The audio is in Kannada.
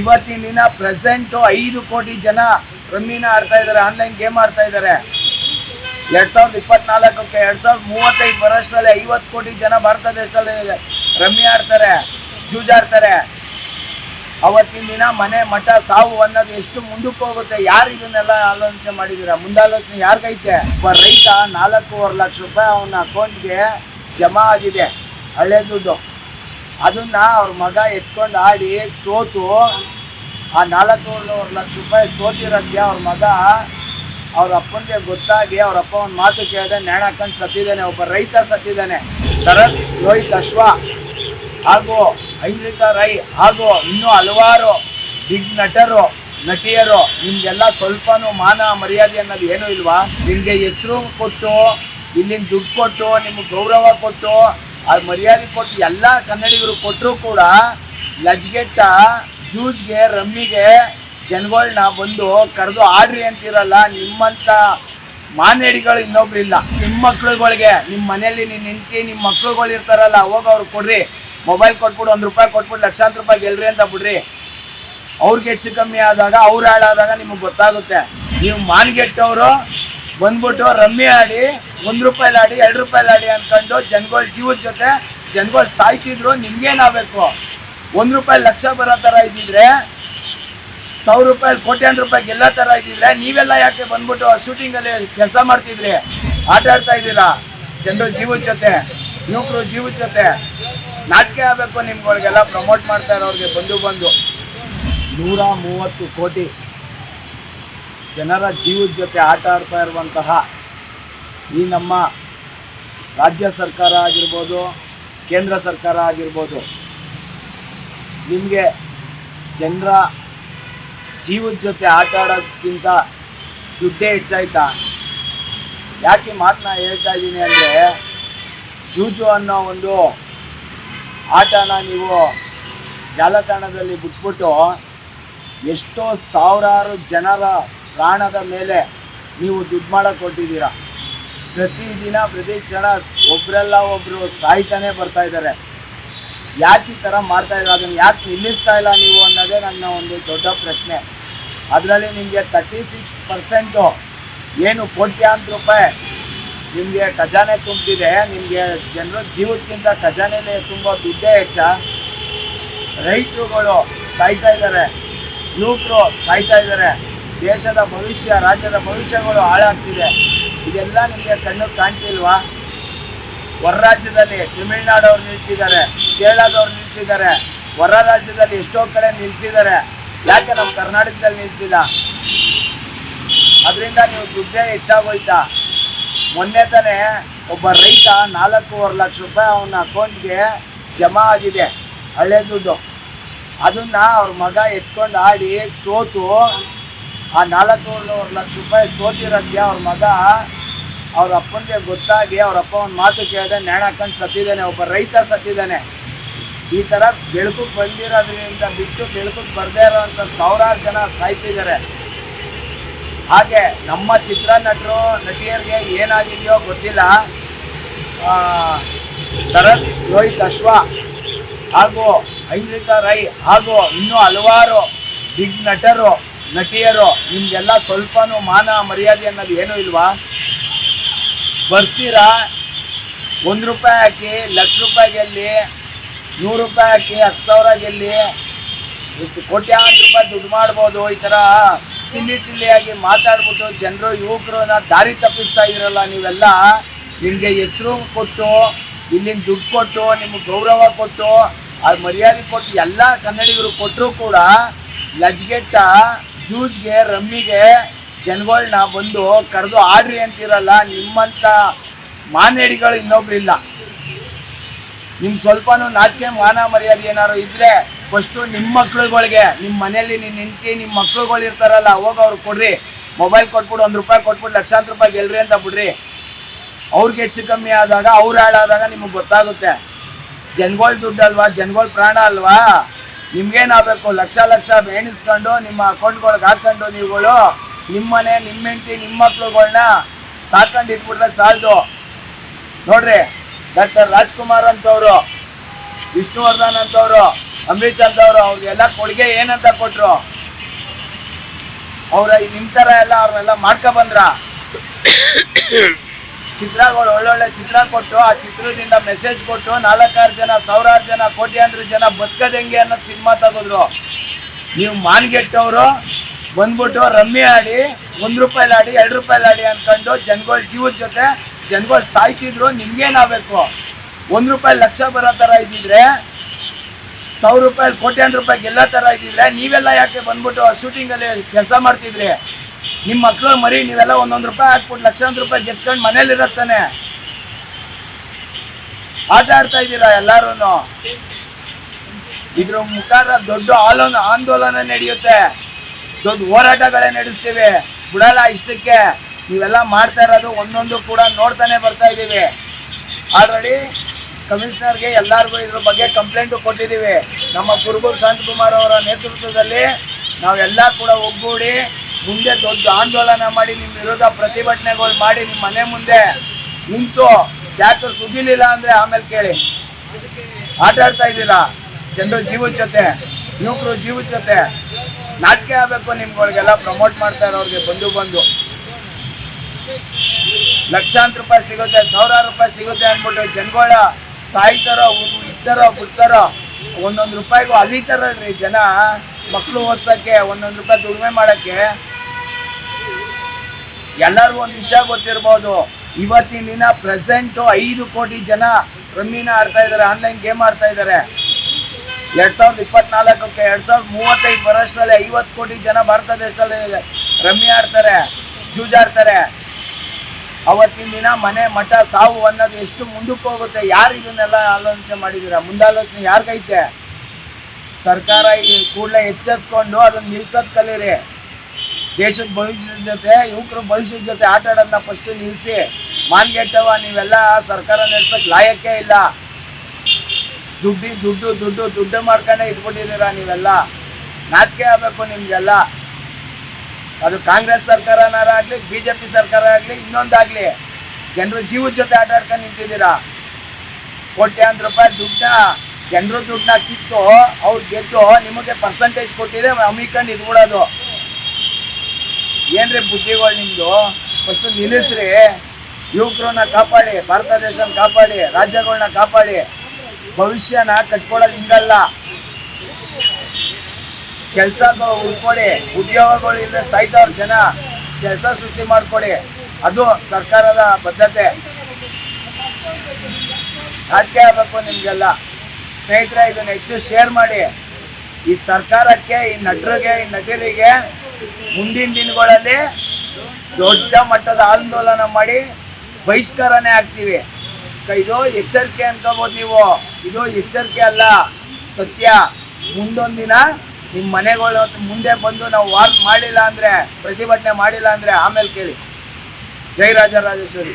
ಇವತ್ತಿನ ದಿನ ಪ್ರೆಸೆಂಟು ಐದು ಕೋಟಿ ಜನ ರಮ್ಮಿನ ಆಡ್ತಾ ಇದ್ದಾರೆ ಆನ್ಲೈನ್ ಗೇಮ್ ಆಡ್ತಾ ಇದ್ದಾರೆ. ಎರಡ್ ಸಾವಿರದ ಇಪ್ಪತ್ನಾಲ್ಕಕ್ಕೆ ಎರಡ್ ಸಾವಿರದ ಮೂವತ್ತೈದು ಬರೋಷ್ಟರಲ್ಲಿ ಐವತ್ತು ಕೋಟಿ ಜನ ಭಾರತ ದೇಶದಲ್ಲಿ ರಮ್ಮಿ ಆಡ್ತಾರೆ, ಜೂಜಾಡ್ತಾರೆ. ಅವತ್ತಿನ ದಿನ ಮನೆ ಮಠ ಸಾವು ಅನ್ನೋದು ಎಷ್ಟು ಮುಂದಕ್ಕೆ ಹೋಗುತ್ತೆ, ಯಾರು ಇದನ್ನೆಲ್ಲ ಆಲೋಚನೆ ಮಾಡಿದ್ದೀರಾ? ಮುಂದಾಲೋಚನೆ ಯಾರಿಗೈತೆ? ಒಬ್ಬ ರೈತ ನಾಲ್ಕೂವರೆ ಲಕ್ಷ ರೂಪಾಯಿ ಅವನ ಅಕೌಂಟ್ಗೆ ಜಮಾ ಆಗಿದೆ, ಹಳೆ ದುಡ್ಡು. ಅದನ್ನ ಅವ್ರ ಮಗ ಎತ್ಕೊಂಡು ಆಡಿ ಸೋತು, ಆ ನಾಲ್ಕೂವರೆ ಲಕ್ಷ ರೂಪಾಯಿ ಸೋತಿರೋದಕ್ಕೆ ಅವ್ರ ಮಗ ಅವ್ರ ಅಪ್ಪನಿಗೆ ಗೊತ್ತಾಗಿ ಅವ್ರ ಅಪ್ಪ ಒಂದು ಮಾತು ಕೇಳಿದೆ ನೇಣ ಹಾಕೊಂಡು ಸತ್ತಿದ್ದಾನೆ, ಒಬ್ಬ ರೈತ ಸತ್ತಿದ್ದಾನೆ. ಶರತ್ ರೋಹಿತ್ ಅಶ್ವ ಹಾಗೂ ಐಂದ್ರಿಕಾ ರೈ ಹಾಗೂ ಇನ್ನೂ ಹಲವಾರು ಬಿಗ್ ನಟರು, ನಟಿಯರು, ನಿಮ್ಗೆಲ್ಲ ಸ್ವಲ್ಪನೂ ಮಾನ ಮರ್ಯಾದೆ ಅನ್ನೋದು ಏನೂ ಇಲ್ವಾ? ನಿಮಗೆ ಹೆಸರು ಕೊಟ್ಟು, ಇಲ್ಲಿನ ದುಡ್ಡು ಕೊಟ್ಟು, ನಿಮ್ಗೆ ಗೌರವ ಕೊಟ್ಟು ಆ ಮರ್ಯಾದೆ ಕೊಟ್ಟು ಎಲ್ಲ ಕನ್ನಡಿಗರು ಕೊಟ್ಟರು ಕೂಡ ಲಜ್ಗೆಟ್ಟ, ಜೂಜ್ಗೆ, ರಮ್ಮಿಗೆ ಜನಗಳನ್ನ ಬಂದು ಕರೆದು ಆಡ್ರಿ ಅಂತಿರಲ್ಲ ನಿಮ್ಮಂಥ ಮಾನೇಡಿಗಳು ಇನ್ನೊಬ್ರಿಲ್ಲ. ನಿಮ್ಮ ಮಕ್ಳುಗಳಿಗೆ ನಿಮ್ಮ ಮನೆಯಲ್ಲಿ ನಿನ್ನ ಹೆಂಡತಿ ನಿಮ್ಮ ಮಕ್ಳುಗಳು ಇರ್ತಾರಲ್ಲ, ಹೋಗಿ ಅವ್ರು ಕೊಡ್ರಿ. ಮೊಬೈಲ್ ಕೊಟ್ಬಿಟ್ಟು ಒಂದು ರೂಪಾಯಿ ಕೊಟ್ಬಿಟ್ಟು ಲಕ್ಷಾಂತರ ರೂಪಾಯಿ ಗೆಲ್ರಿ ಅಂತ ಬಿಡ್ರಿ. ಅವ್ರಿಗೆ ಹೆಚ್ಚು ಕಮ್ಮಿ ಆದಾಗ, ಅವ್ರು ಹಾಳಾದಾಗ ನಿಮಗೆ ಗೊತ್ತಾಗುತ್ತೆ. ನೀವು ಮಾನ್ಗೆಟ್ಟವರು ಬಂದ್ಬಿಟ್ಟು ರಮ್ಮಿ ಆಡಿ, ಒಂದು ರೂಪಾಯಿ ಆಡಿ, ಎರಡು ರೂಪಾಯಿ ಆಡಿ ಅನ್ಕೊಂಡು ಜನಗಳ ಜೀವದ ಜೊತೆ ಜನಗಳು ಸಾಯ್ತಿದ್ರು, ನಿಮ್ಗೇನಾಗಬೇಕು? ಒಂದು ರೂಪಾಯಿ ಲಕ್ಷ ಬರೋ ಥರ ಇದ್ದಿದ್ರೆ, ಸಾವಿರ ರೂಪಾಯಿ ಕೋಟ್ಯಾನ್ ರೂಪಾಯಿ ಗೆಲ್ಲ ಥರ ಇದ್ದಿದ್ರೆ ನೀವೆಲ್ಲ ಯಾಕೆ ಬಂದ್ಬಿಟ್ಟು ಶೂಟಿಂಗಲ್ಲಿ ಕೆಲಸ ಮಾಡ್ತಿದ್ರಿ? ಆಟ ಆಡ್ತಾ ಇದ್ದೀರಾ? ಜನರ ಜೀವದ ಜೊತೆ, ಯುವಕರು ಜೀವದ ಜೊತೆ. ನಾಚಿಕೆ ಆಗಬೇಕು ನಿಮ್ಗಳಿಗೆಲ್ಲ ಪ್ರಮೋಟ್ ಮಾಡ್ತಾ ಇರೋರಿಗೆ ಬಂದು ಬಂದು. ನೂರ ಮೂವತ್ತು ಕೋಟಿ. ಜನರ ಜೀವದ ಜೊತೆ ಆಟ ಆಡ್ತಾ ಇರುವಂತಹ ಈ ನಮ್ಮ ರಾಜ್ಯ ಸರ್ಕಾರ ಆಗಿರ್ಬೋದು, ಕೇಂದ್ರ ಸರ್ಕಾರ ಆಗಿರ್ಬೋದು, ನಿಮಗೆ ಜನರ ಜೀವದ ಜೊತೆ ಆಟ ಆಡೋದಕ್ಕಿಂತ ದುಡ್ಡೇ ಹೆಚ್ಚಾಯ್ತಾ? ಯಾಕೆ ಮಾತನ್ನ ಹೇಳ್ತಾ ಇದ್ದೀನಿ ಅಂದರೆ, ಜೂಜು ಅನ್ನೋ ಒಂದು ಆಟನ ನೀವು ಜಾಲತಾಣದಲ್ಲಿ ಬಿಟ್ಬಿಟ್ಟು ಎಷ್ಟೋ ಸಾವಿರಾರು ಜನರ ಪ್ರಾಣದ ಮೇಲೆ ನೀವು ದುಡ್ಡು ಮಾಡಕ್ಕೆ ಕೊಟ್ಟಿದ್ದೀರಾ ಪ್ರತಿದಿನ, ಪ್ರತಿ ಕ್ಷಣ ಒಬ್ಬರೆಲ್ಲ ಒಬ್ಬರು ಸಾಯ್ತಾನೆ ಬರ್ತಾ ಇದ್ದಾರೆ. ಯಾಕೆ ಈ ಥರ ಮಾಡ್ತಾ ಇದ್ದಾರೆ? ಅದನ್ನು ಯಾಕೆ ನಿಲ್ಲಿಸ್ತಾ ಇಲ್ಲ ನೀವು ಅನ್ನೋದೇ ನನ್ನ ಒಂದು ದೊಡ್ಡ ಪ್ರಶ್ನೆ. ಅದರಲ್ಲಿ ನಿಮಗೆ ತರ್ಟಿ ಸಿಕ್ಸ್ ಪರ್ಸೆಂಟು ಏನು ಕೋಟ್ಯಾಂತರ ರೂಪಾಯಿ ನಿಮಗೆ ಖಜಾನೆ ತುಂಬಿದೆ. ನಿಮಗೆ ಜನರ ಜೀವಕ್ಕಿಂತ ಖಜಾನೆನೇ ತುಂಬ ದುಡ್ಡೇ ಹೆಚ್ಚ. ರೈತರುಗಳು ಸಾಯ್ತಾ ಇದ್ದಾರೆ. ಯುವಕರು ಸಾಯ್ತಾ ಇದ್ದಾರೆ. ದೇಶದ ಭವಿಷ್ಯ, ರಾಜ್ಯದ ಭವಿಷ್ಯಗಳು ಹಾಳಾಗ್ತಿದೆ. ಇದೆಲ್ಲ ನಿಮಗೆ ಕಣ್ಣು ಕಾಣ್ತಿಲ್ವಾ? ಹೊರ ರಾಜ್ಯದಲ್ಲಿ ತಮಿಳ್ನಾಡವ್ರು ನಿಲ್ಲಿಸಿದ್ದಾರೆ ಕೇರಳದವ್ರು ನಿಲ್ಲಿಸಿದ್ದಾರೆ ಹೊರ ರಾಜ್ಯದಲ್ಲಿ ಎಷ್ಟೋ ಕಡೆ ನಿಲ್ಲಿಸಿದ್ದಾರೆ ಯಾಕೆ ನಮ್ಮ ಕರ್ನಾಟಕದಲ್ಲಿ ನಿಲ್ಲಿಸಿಲ್ಲ ಅದರಿಂದ ನೀವು ದುಡ್ಡೇ ಹೆಚ್ಚಾಗೋಯ್ತಾ? ಮೊನ್ನೆ ತಾನೇ ಒಬ್ಬ ರೈತ ನಾಲ್ಕೂವರೆ ಲಕ್ಷ ರೂಪಾಯಿ ಅವನ ಅಕೌಂಟ್ಗೆ ಜಮಾ ಆಗಿದೆ, ಹಳೆ ದುಡ್ಡು. ಅದನ್ನು ಅವ್ರ ಮಗ ಎತ್ಕೊಂಡು ಆಡಿ ಸೋತು ಆ ನಾಲ್ಕೂವರೆ ಲಕ್ಷ ರೂಪಾಯಿ ಸೋತಿರೋದಕ್ಕೆ ಅವ್ರ ಮಗ ಅವ್ರ ಅಪ್ಪನಿಗೆ ಗೊತ್ತಾಗಿ ಅವ್ರ ಅಪ್ಪ ಒಂದು ಮಾತು ಕೇಳಿದೆ ನೇಣ ಹಾಕೊಂಡು ಸತ್ತಿದ್ದಾನೆ, ಒಬ್ಬ ರೈತ ಸತ್ತಿದ್ದಾನೆ. ಈ ಥರ ಬೆಳಕು ಬಂದಿರೋದ್ರಿಂದ ಬಿಟ್ಟು ಬೆಳಕು ಬರದೇ ಇರೋವಂಥ ಸಾವಿರಾರು ಜನ ಸಾಯ್ತಿದ್ದಾರೆ. ಹಾಗೆ ನಮ್ಮ ಚಿತ್ರ ನಟರು ನಟಿಯರಿಗೆ ಏನಾಗಿದೆಯೋ ಗೊತ್ತಿಲ್ಲ. ಶರತ್ ರೋಹಿತ್ ಅಶ್ವ ಹಾಗೂ ಐಂದ್ರಿತಾ ರೈ ಹಾಗೂ ಇನ್ನೂ ಹಲವಾರು ಬಿಗ್ ನಟರು ನಟಿಯರು, ನಿಮ್ಗೆಲ್ಲ ಸ್ವಲ್ಪನೂ ಮಾನ ಮರ್ಯಾದೆ ಅನ್ನೋದು ಏನೂ ಇಲ್ವಾ? ಬರ್ತೀರಾ? ಒಂದು ರೂಪಾಯಿ ಹಾಕಿ, ಲಕ್ಷ ರೂಪಾಯಿ ಗೆಲ್ಲಿ, ನೂರು ರೂಪಾಯಿ ಹಾಕಿ, ಹತ್ತು ಸಾವಿರ ಗೆಲ್ಲಿ, ಕೋಟ್ಯಾಂತರ ರೂಪಾಯಿ ದುಡ್ಡು ಮಾಡ್ಬೋದು, ಈ ಥರ ಸಿಲ್ಲಿ ಸಿಲ್ಲಿಯಾಗಿ ಮಾತಾಡ್ಬಿಟ್ಟು ಜನರು, ಯುವಕರನ್ನ ದಾರಿ ತಪ್ಪಿಸ್ತಾ ಇದ್ದೀರಲ್ಲ ನೀವೆಲ್ಲ. ನಿಮಗೆ ಹೆಸರು ಕೊಟ್ಟು, ಇಲ್ಲಿನ ದುಡ್ಡು ಕೊಟ್ಟು, ನಿಮ್ಗೆ ಗೌರವ ಕೊಟ್ಟು, ಆ ಮರ್ಯಾದೆ ಕೊಟ್ಟು ಎಲ್ಲ ಕನ್ನಡಿಗರು ಕೊಟ್ಟರು ಕೂಡ ಲಜ್ಗೆಟ್ಟ ಜೂಜ್ಗೆ, ರಮ್ಮಿಗೆ ಜನಗಳನ್ನ ಬಂದು ಕರೆದು ಆಡ್ರಿ ಅಂತಿರಲ್ಲ ನಿಮ್ಮಂಥ ಮಾನೇಡಿಗಳು ಇನ್ನೊಬ್ರಿಲ್ಲ. ನಿಮ್ಮ ಸ್ವಲ್ಪನೂ ನಾಚಿಕೆ, ಮಾನ ಮರ್ಯಾದೆ ಏನಾದ್ರು ಇದ್ರೆ ಫಸ್ಟು ನಿಮ್ಮ ಮಕ್ಳುಗಳಿಗೆ ನಿಮ್ಮ ಮನೆಯಲ್ಲಿ ನಿನ್ನ ಹೆಂಡತಿ ನಿಮ್ಮ ಮಕ್ಳುಗಳು ಇರ್ತಾರಲ್ಲ, ಹೋಗಿ ಅವ್ರು ಕೊಡ್ರಿ. ಮೊಬೈಲ್ ಕೊಟ್ಬಿಟ್ಟು ಒಂದು ರೂಪಾಯಿ ಕೊಟ್ಬಿಟ್ಟು ಲಕ್ಷಾಂತರ ರೂಪಾಯಿ ಗೆಲ್ರಿ ಅಂತ ಬಿಡ್ರಿ. ಅವ್ರಿಗೆ ಹೆಚ್ಚು ಕಮ್ಮಿ ಆದಾಗ, ಅವ್ರು ಹಾಳಾದಾಗ ನಿಮಗೆ ಗೊತ್ತಾಗುತ್ತೆ. ಜನಗಳ ದುಡ್ಡು ಅಲ್ವಾ ಜನಗಳ ಪ್ರಾಣ ಅಲ್ವಾ? ನಿಮ್ಗೇನಾಗಬೇಕು ಲಕ್ಷ ಲಕ್ಷ ಬೇಣಿಸ್ಕೊಂಡು ನಿಮ್ಮ ಅಕೌಂಟ್ಗಳ್ಗೆ ಹಾಕೊಂಡು ನೀವುಗಳು ನಿಮ್ಮನೆ ನಿಮ್ಮ ಹೆಂಡತಿ ನಿಮ್ಮ ಮಕ್ಳುಗಳ್ನ ಸಾಕೊಂಡು ಇಟ್ಬಿಟ್ರೆ ಸಾಲದು. ನೋಡ್ರಿ, ಡಾಕ್ಟರ್ ರಾಜ್ಕುಮಾರ್ ಅಂತವರು, ವಿಷ್ಣುವರ್ಧನ್ ಅಂತವರು, ಅಂಬರೀಷ್ ಅಂತವರು, ಅವ್ರಿಗೆಲ್ಲ ಕೊಡುಗೆ ಏನಂತ ಕೊಟ್ರು? ಅವ್ರ ನಿಮ್ಮ ತರ ಎಲ್ಲ ಅವ್ರನ್ನೆಲ್ಲ ಮಾಡ್ಕೊ ಬಂದ್ರ? ಚಿತ್ರಗಳು ಒಳ್ಳೊಳ್ಳೆ ಚಿತ್ರ ಕೊಟ್ಟು, ಆ ಚಿತ್ರದಿಂದ ಮೆಸೇಜ್ ಕೊಟ್ಟು, ನಾಲ್ಕಾರು ಜನ, ಸಾವಿರಾರು ಜನ, ಕೋಟ್ಯಾಂತರ ಜನ ಬದುಕದಂಗೆ ಅನ್ನೋದು ಸಿನಿಮಾ ತಗೋದ್ರು. ನೀವು ಮಾನ್ಗೆಟ್ಟವರು, ಬಂದ್ಬಿಟ್ಟು ರಮ್ಮಿ ಆಡಿ, ಒಂದು ರೂಪಾಯಿ ಆಡಿ, ಎರಡು ರೂಪಾಯಿ ಆಡಿ ಅನ್ಕೊಂಡು ಜನಗಳ ಜೀವದ ಜೊತೆ ಜನಗಳು ಸಾಯ್ತಿದ್ರು ನಿಮ್ಗೇನಾಗಬೇಕು ಒಂದು ರೂಪಾಯಿ ಲಕ್ಷ ಬರೋ ಥರ ಇದ್ದಿದ್ರೆ, ಸಾವಿರ ರೂಪಾಯಿ, ಕೋಟ್ಯಾಂತರ ರೂಪಾಯಿ ಗೆಲ್ಲೋ ಥರ ಇದ್ದಿದ್ರೆ, ನೀವೆಲ್ಲ ಯಾಕೆ ಬಂದ್ಬಿಟ್ಟು ಶೂಟಿಂಗಲ್ಲಿ ಕೆಲಸ ಮಾಡ್ತಿದ್ರಿ? ನಿಮ್ಮ ಮಕ್ಕಳು ಮರಿ ನೀವೆಲ್ಲ ಒಂದೊಂದು ರೂಪಾಯಿ ಹಾಕ್ಬಿಟ್ಟು ಲಕ್ಷಾಂತರ ರೂಪಾಯಿ ಗೆದ್ಕೊಂಡು ಮನೇಲಿ ಇರತ್ತಾನೆ ಆಟ ಆಡ್ತಾ ಇದ್ದೀರಾ ಎಲ್ಲಾರು ಇದ್ರ ಮುಖಾಂತರ ದೊಡ್ಡ ಆಲೋನ ಆಂದೋಲನ ನಡೆಯುತ್ತೆ. ದೊಡ್ಡ ಹೋರಾಟಗಳೇ ನಡೆಸ್ತೀವಿ. ಬಿಡಲ್ಲ ಇಷ್ಟಕ್ಕೆ. ನೀವೆಲ್ಲ ಮಾಡ್ತಾ ಇರೋದು ಒಂದೊಂದು ಕೂಡ ನೋಡ್ತಾನೆ ಬರ್ತಾ ಇದ್ದೀವಿ. ಆಲ್ರೆಡಿ ಕಮಿಷನರ್ಗೆ ಎಲ್ಲರಿಗೂ ಇದ್ರ ಬಗ್ಗೆ ಕಂಪ್ಲೇಂಟು ಕೊಟ್ಟಿದ್ದೀವಿ. ನಮ್ಮ ಕುರುಬೂರು ಶಾಂತಕುಮಾರ್ ಅವರ ನೇತೃತ್ವದಲ್ಲಿ ನಾವೆಲ್ಲ ಕೂಡ ಒಗ್ಗೂಡಿ ಮುಂದೆ ದೊಡ್ಡ ಆಂದೋಲನ ಮಾಡಿ ನಿಮ್ಮ ವಿರೋಧ ಪ್ರತಿಭಟನೆಗಳು ಮಾಡಿ ನಿಮ್ಮ ಮನೆ ಮುಂದೆ ನಿಂತು ಯಾಕೆ ಸುಗಿಲಿಲ್ಲ ಅಂದರೆ ಆಮೇಲೆ ಕೇಳಿ. ಆಟ ಆಡ್ತಾ ಇದ್ದೀರಾ? ಜನರು ಜೀವದ ಜೊತೆ, ಯುವಕರು ಜೀವದ ಜೊತೆ. ನಾಚಿಕೆ ಆಗಬೇಕು ನಿಮ್ಗಳಿಗೆಲ್ಲ ಪ್ರಮೋಟ್ ಮಾಡ್ತಾ ಇರೋರಿಗೆ ಬಂದು ಬಂದು. ಲಕ್ಷಾಂತರ ರೂಪಾಯಿ ಸಿಗುತ್ತೆ, ಸಾವಿರಾರು ರೂಪಾಯಿ ಸಿಗುತ್ತೆ ಅಂದ್ಬಿಟ್ಟು ಜನಗಳ ಸಾಯ್ತಾರೋ ಇದ್ದಾರೋ, ಬಿಡ್ತಾರೋ, ಒಂದೊಂದು ರೂಪಾಯಿಗೂ ಅಲಿತಾರಲ್ರಿ ಜನ. ಮಕ್ಕಳು ಓದ್ಸೋಕ್ಕೆ ಒಂದೊಂದು ರೂಪಾಯಿ ದುಡಿಮೆ ಮಾಡೋಕ್ಕೆ ಎಲ್ಲರಿಗೂ ಒಂದು ವಿಷಯ ಗೊತ್ತಿರ್ಬೋದು. ಇವತ್ತಿನ ದಿನ ಪ್ರೆಸೆಂಟು ಐದು ಕೋಟಿ ಜನ ರಮ್ಮಿನ ಆಡ್ತಾ ಇದ್ದಾರೆ ಆನ್ಲೈನ್ ಗೇಮ್ ಆಡ್ತಾ ಇದ್ದಾರೆ. ಎರಡು ಸಾವಿರದ ಇಪ್ಪತ್ನಾಲ್ಕಕ್ಕೆ ಎರಡು ಸಾವಿರದ ಮೂವತ್ತೈದು ಬರೋಷ್ಟರಲ್ಲಿ ಐವತ್ತು ಕೋಟಿ ಜನ ಭಾರತ ದೇಶದಲ್ಲಿ ರಮ್ಮಿ ಆಡ್ತಾರೆ, ಜೂಜಾಡ್ತಾರೆ. ಅವತ್ತಿನ ದಿನ ಮನೆ ಮಠ ಸಾವು ಅನ್ನೋದು ಎಷ್ಟು ಮುಂದಕ್ಕೆ ಹೋಗುತ್ತೆ, ಯಾರು ಇದನ್ನೆಲ್ಲ ಆಲೋಚನೆ ಮಾಡಿದ್ದೀರಾ? ಮುಂದಾಲೋಚನೆ ಯಾರಿಗೈತೆ? ಸರ್ಕಾರ ಈ ಕೂಡಲೇ ಎಚ್ಚೆತ್ಕೊಂಡು ಅದನ್ನು ನಿಲ್ಸೋದು ಕಲೀರಿ. ದೇಶದ ಭವಿಷ್ಯದ ಜೊತೆ, ಯುವಕರ ಭವಿಷ್ಯದ ಜೊತೆ ಆಟ ಆಡೋದನ್ನ ಫಸ್ಟ್ ನಿಲ್ಲಿಸಿ ಮಾನ್ಗೆಟ್ಟವ, ನೀವೆಲ್ಲ ಸರ್ಕಾರ ನಡೆಸೋಕೆ ಲಾಯಕ್ಕೇ ಇಲ್ಲ. ದುಡ್ಡು ದುಡ್ಡು ದುಡ್ಡು ದುಡ್ಡು ಮಾಡ್ಕೊಂಡೇ ಇಟ್ಬಿಟ್ಟಿದ್ದೀರಾ ನೀವೆಲ್ಲ? ನಾಚಿಕೆ ಆಗಬೇಕು ನಿಮಗೆಲ್ಲ. ಅದು ಕಾಂಗ್ರೆಸ್ ಸರ್ಕಾರನಾರ ಆಗಲಿ ಬಿ ಜೆ ಪಿ ಸರ್ಕಾರ ಆಗಲಿ, ಇನ್ನೊಂದಾಗಲಿ, ಜನರು ಜೀವದ ಜೊತೆ ಆಟ ಆಡ್ಕೊಂಡು ನಿಂತಿದ್ದೀರಾ? ಕೋಟ್ಯಾಂತರ ರೂಪಾಯಿ ದುಡ್ಡನ್ನ, ಜನರು ದುಡ್ಡನ್ನ ಕಿತ್ತು, ಅವ್ರು ಗೆದ್ದು, ನಿಮಗೆ ಪರ್ಸಂಟೇಜ್ ಕೊಟ್ಟಿದೆ ಅಮ್ಮಿಕೊಂಡು ಇದ್ಬಿಡೋದು. ಏನ್ರಿ ಬುದ್ಧಿಗಳು ನಿಮ್ದು? ಫಸ್ಟ್ ನಿಲ್ಲಿಸ್ರಿ. ಯುವಕರನ್ನ ಕಾಪಾಡಿ, ಭಾರತ ದೇಶನ ಕಾಪಾಡಿ ರಾಜ್ಯಗಳನ್ನ ಕಾಪಾಡಿ. ಭವಿಷ್ಯನ ಕಟ್ಕೊಳ್ಳೋದು ಹಿಂಗಲ್ಲ. ಕೆಲಸ ಉಳ್ಕೊಡಿ ಉದ್ಯೋಗಗಳು ಇಲ್ಲದೆ ಸಾಯ್ತವ್ರ ಜನ. ಕೆಲಸ ಸೃಷ್ಟಿ ಮಾಡಿಕೊಡಿ. ಅದು ಸರ್ಕಾರದ ಬದ್ಧತೆ. ರಾಜಕೀಯ ಆಗಬೇಕು ನಿಮಗೆಲ್ಲ ಸ್ನೇಹಿತರೆ, ಇದನ್ನ ಹೆಚ್ಚು ಶೇರ್ ಮಾಡಿ. ಈ ಸರ್ಕಾರಕ್ಕೆ, ಈ ನಟರಿಗೆ ಈ ನಟರಿಗೆ ಮುಂದಿನ ದಿನಗಳಲ್ಲಿ ದೊಡ್ಡ ಮಟ್ಟದ ಆಂದೋಲನ ಮಾಡಿ ಬಹಿಷ್ಕಾರನೇ ಆಗ್ತೀವಿ. ಇದು ಎಚ್ಚರಿಕೆ ಅನ್ಕೋಬೋದು ನೀವು. ಇದು ಎಚ್ಚರಿಕೆ ಅಲ್ಲ, ಸತ್ಯ. ಮುಂದೊಂದು ದಿನ ನಿಮ್ಮ ಮನೆಗಳು ಮುಂದೆ ಬಂದು ನಾವು ವಾರ್ ಮಾಡಿಲ್ಲ ಅಂದರೆ, ಪ್ರತಿಭಟನೆ ಮಾಡಿಲ್ಲ ಅಂದರೆ ಆಮೇಲೆ ಕೇಳಿ. ಜೈ ರಾಜರಾಜೇಶ್ವರಿ.